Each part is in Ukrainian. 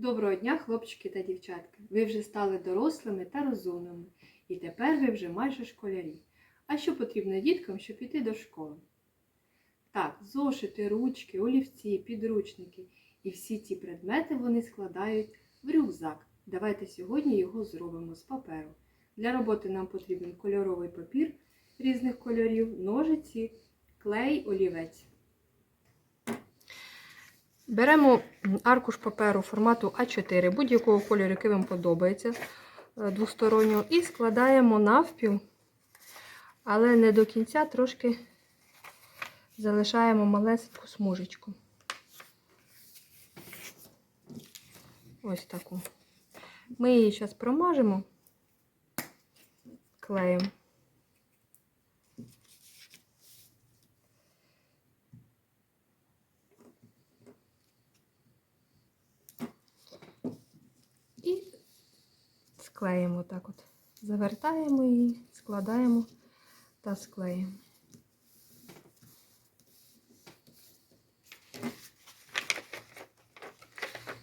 Доброго дня, хлопчики та дівчатки! Ви вже стали дорослими та розумними, і тепер ви вже майже школярі. А що потрібно діткам, щоб піти до школи? Так, зошити, ручки, олівці, підручники. І всі ці предмети вони складають в рюкзак. Давайте сьогодні його зробимо з паперу. Для роботи нам потрібен кольоровий папір різних кольорів, ножиці, клей, олівець. Беремо аркуш паперу формату А4, будь-якого кольору, який вам подобається, е, двостороннього, і складаємо навпіл, але не до кінця, трошки залишаємо малесеньку смужечку. Ось таку. Ми її зараз промажемо клеєм. Склеїмо так от. Завертаємо її, складаємо та склеїмо.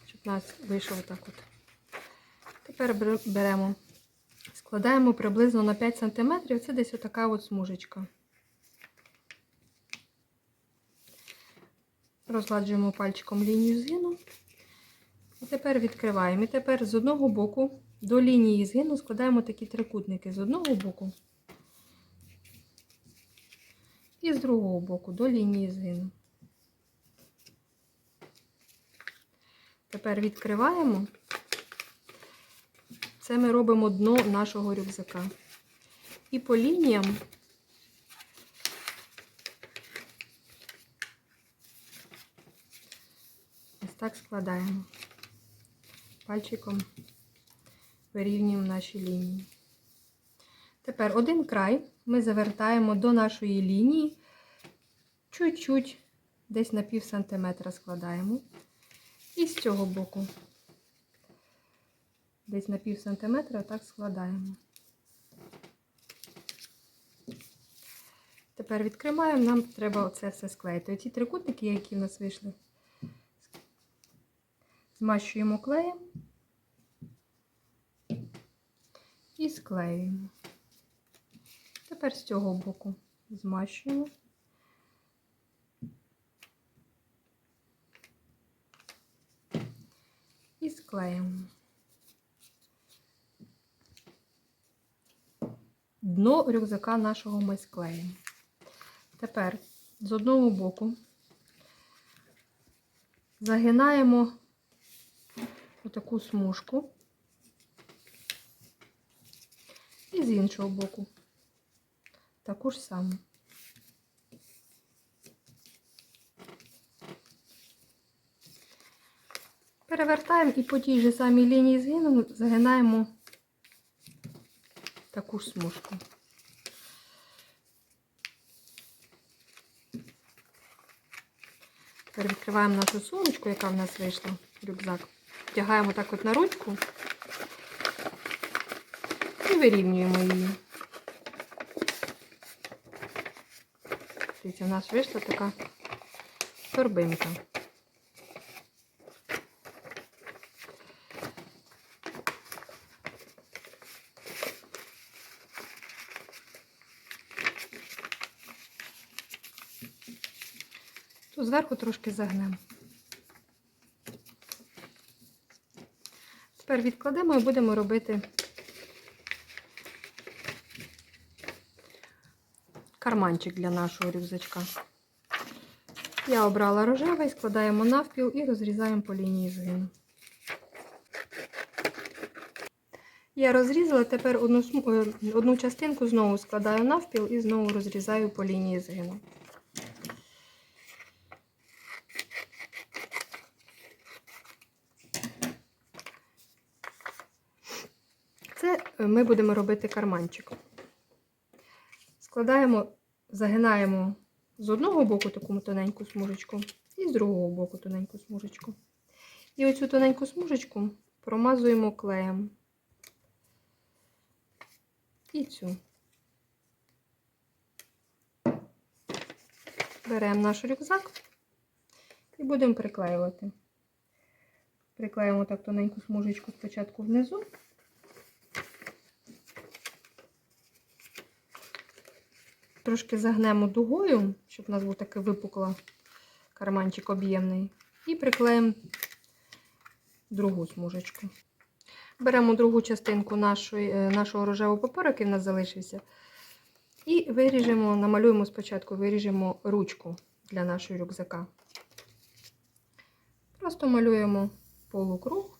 Щоб у нас вийшло так от. Тепер беремо, складаємо приблизно на 5 см, це десь отака от смужечка. Розгладжуємо пальчиком лінію згину. І тепер відкриваємо. І тепер з одного боку до лінії згину складаємо такі трикутники з одного боку і з другого боку до лінії згину. Тепер відкриваємо. Це ми робимо дно нашого рюкзака. І по лініям ось так складаємо пальчиком вирівнюємо наші лінії. Тепер один край ми завертаємо до нашої лінії, чуть-чуть, десь на пів сантиметра складаємо. І з цього боку, десь на пів сантиметра, так складаємо. Тепер відкриваємо, нам треба оце все склеїти. Оці трикутники, які в нас вийшли, змащуємо клеєм і склеюємо. Тепер з цього боку змащуємо. І склеїмо. Дно рюкзака нашого ми склеїмо. Тепер з одного боку загинаємо отаку смужку. І з іншого боку таку ж саму. Перевертаємо і по тій же самій лінії згину загинаємо таку ж смужку. Тепер відкриваємо нашу сумочку, яка в нас вийшла, рюкзак. Вдягаємо так от на ручку вирівнюємо її. Дивіться, у нас вийшла така торбинка. Тут зверху трошки загнемо. Тепер відкладемо і будемо робити карманчик для нашого рюкзачка. Я обрала рожевий, складаємо навпіл і розрізаємо по лінії згину. Я розрізала, тепер одну, е, одну частинку знову складаю навпіл і знову розрізаю по лінії згину. Це е, ми будемо робити карманчик. Складаємо, загинаємо з одного боку таку тоненьку смужечку і з другого боку тоненьку смужечку. І оцю тоненьку смужечку промазуємо клеєм. І цю. Беремо наш рюкзак і будемо приклеювати. Приклеїмо так тоненьку смужечку спочатку внизу. Трошки загнемо дугою, щоб у нас був такий випуклий карманчик об'ємний. І приклеїмо другу смужечку. Беремо другу частинку нашої, е, нашого рожевого паперу, який в нас залишився. І виріжемо, намалюємо спочатку, виріжемо ручку для нашого рюкзака. Просто малюємо полукруг.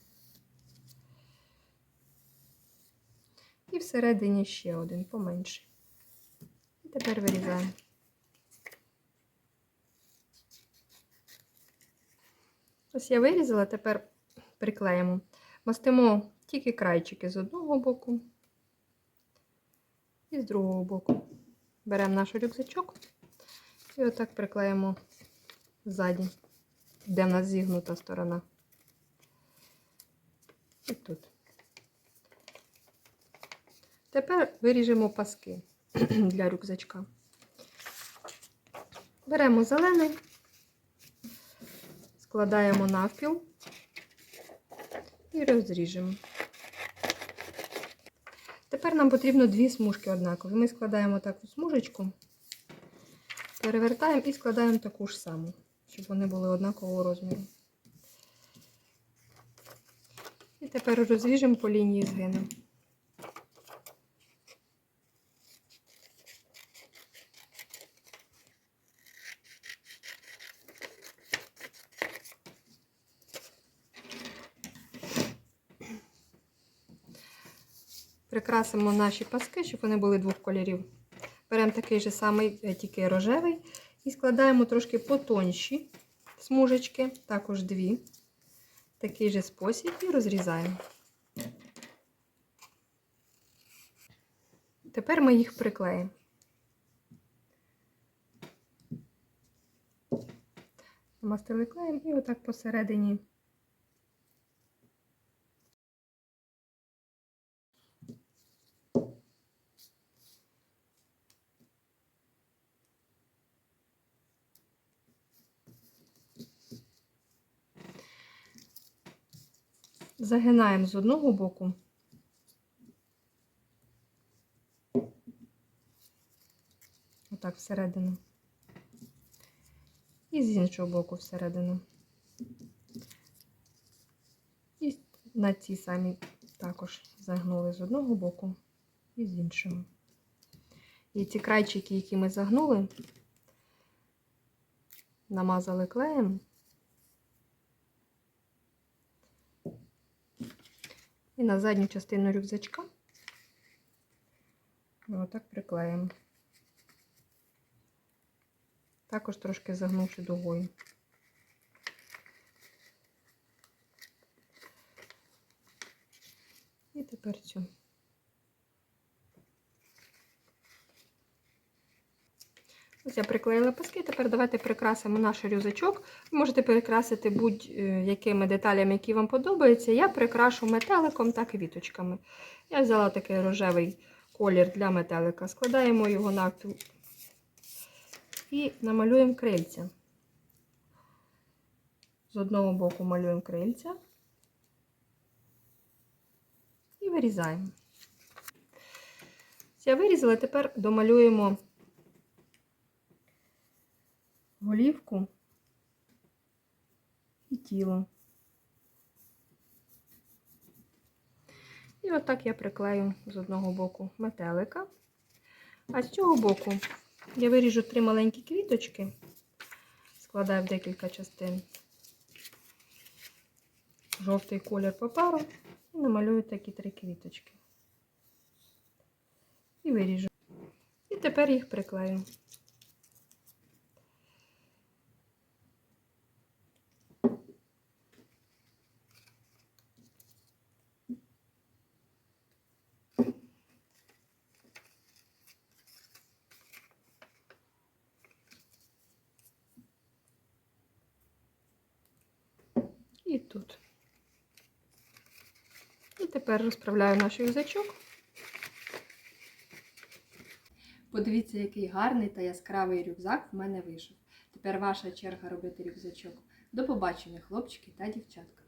І всередині ще один поменший. Тепер вирізаємо. Ось я вирізала, тепер приклеїмо. Мастимо тільки крайчики з одного боку і з другого боку. Беремо наш рюкзачок і отак приклеїмо ззаді, де в нас зігнута сторона. І тут. Тепер виріжемо паски для рюкзачка. Беремо зелений, складаємо навпіл і розріжемо. Тепер нам потрібно дві смужки однакові. Ми складаємо таку смужечку, перевертаємо і складаємо таку ж саму, щоб вони були однакового розміру. І тепер розріжемо по лінії згину. Прикрасимо наші паски, щоб вони були двох кольорів. Беремо такий же самий, е, тільки рожевий, і складаємо трошки потонші смужечки, також дві. Такий же спосіб і розрізаємо. Тепер ми їх приклеїмо. Намастили клеєм і отак посередині. Загинаємо з одного боку. Отак всередину. І з іншого боку всередину. І на ці самі також загнули з одного боку і з іншого. І ці крайчики, які ми загнули, намазали клеєм. І на задню частину рюкзачка отак приклеїмо. Також трошки загнувши дугою. І тепер цю. Я приклеїла паски, тепер давайте прикрасимо наш рюкзачок. Ви можете прикрасити будь-якими деталями, які вам подобаються. Я прикрашу метеликом та квіточками. Я взяла такий рожевий колір для метелика. Складаємо його навпіл і намалюємо крильця. З одного боку малюємо крильця і вирізаємо. Я вирізала, тепер домалюємо голівку і тіло. І отак я приклею з одного боку метелика, а з цього боку я виріжу три маленькі квіточки, складаю в декілька частин жовтий колір паперу і намалюю такі три квіточки. І виріжу. І тепер їх приклею. І тут. І тепер розправляю наш рюкзачок. Подивіться, який гарний та яскравий рюкзак в мене вийшов. Тепер ваша черга робити рюкзачок. До побачення, хлопчики та дівчатка.